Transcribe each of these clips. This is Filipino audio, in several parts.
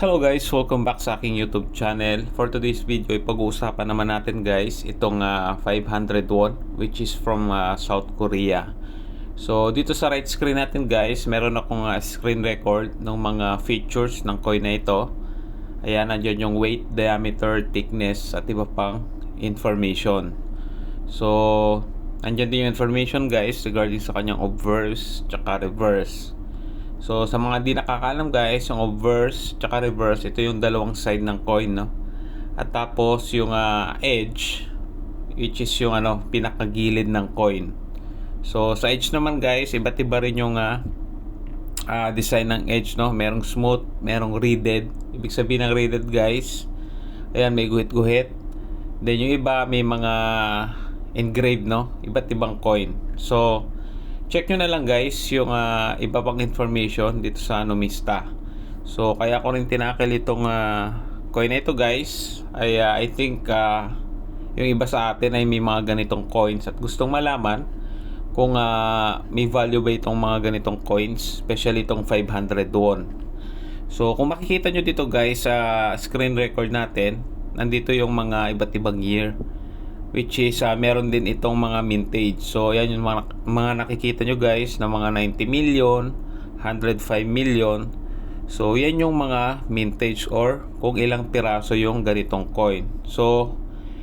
Hello guys, welcome back sa aking YouTube channel. For today's video, ay pag-uusapan naman natin guys itong ah, 500 won which is from ah, South Korea. So dito sa right screen natin guys, meron akong ah, screen record ng mga features ng coin na ito. Ayan, nandiyan yung weight, diameter, thickness at iba pang information. So, andyan din yung information guys regarding sa kanyang obverse tsaka reverse. So, sa mga di nakakaalam guys, yung obverse tsaka reverse, ito yung dalawang side ng coin, no? At tapos yung ah, edge, which is yung ano, pinakagilid ng coin. So, sa edge naman guys, iba't iba rin yung ah, ah, design ng edge, no? Merong smooth, merong reeded. Ibig sabihin ng reeded guys, ayan, may guhit-guhit. Then yung iba, may mga engraved, no? Iba't ibang coin. So, check nyo na lang guys yung ah, iba pang information dito sa Numista. So kaya ko rin tinakil itong ah, coin na ito guys. Ay ah, I think ah, yung iba sa atin ay may mga ganitong coins at gustong malaman kung ah, may value ba itong mga ganitong coins, especially itong 500 won. So kung makikita nyo dito guys sa screen record natin, nandito yung mga iba't ibang year which is uh, meron din itong mga mintage. So yan yung mga, mga nakikita nyo guys na mga 90 million, 105 million. So yan yung mga mintage or kung ilang piraso yung ganitong coin. So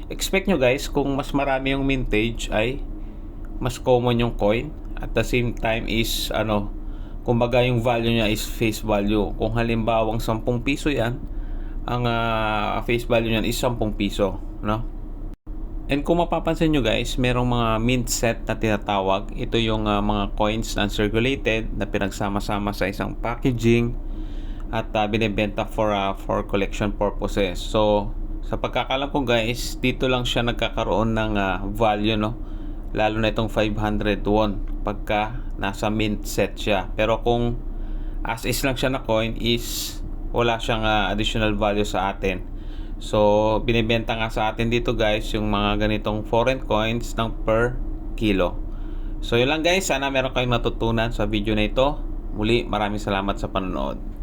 expect nyo guys kung mas marami yung mintage ay mas common yung coin at the same time is ano kumbaga yung value niya is face value. Kung halimbawang 10 piso yan, ang ah, face value niyan is 10 piso, no? And kung mapapansin nyo guys, merong mga mint set na tinatawag. Ito yung ah, mga coins na uncirculated na pinagsama-sama sa isang packaging at ah, binibenta for ah, for collection purposes. So, sa pagkakalam ko guys, dito lang siya nagkakaroon ng ah, value no. Lalo na itong 500 won pagka nasa mint set siya. Pero kung as is lang siya na coin is wala siyang ah, additional value sa atin. So, binibenta nga sa atin dito guys yung mga ganitong foreign coins ng per kilo. So, yun lang guys. Sana meron kayong natutunan sa video na ito. Muli, maraming salamat sa panonood.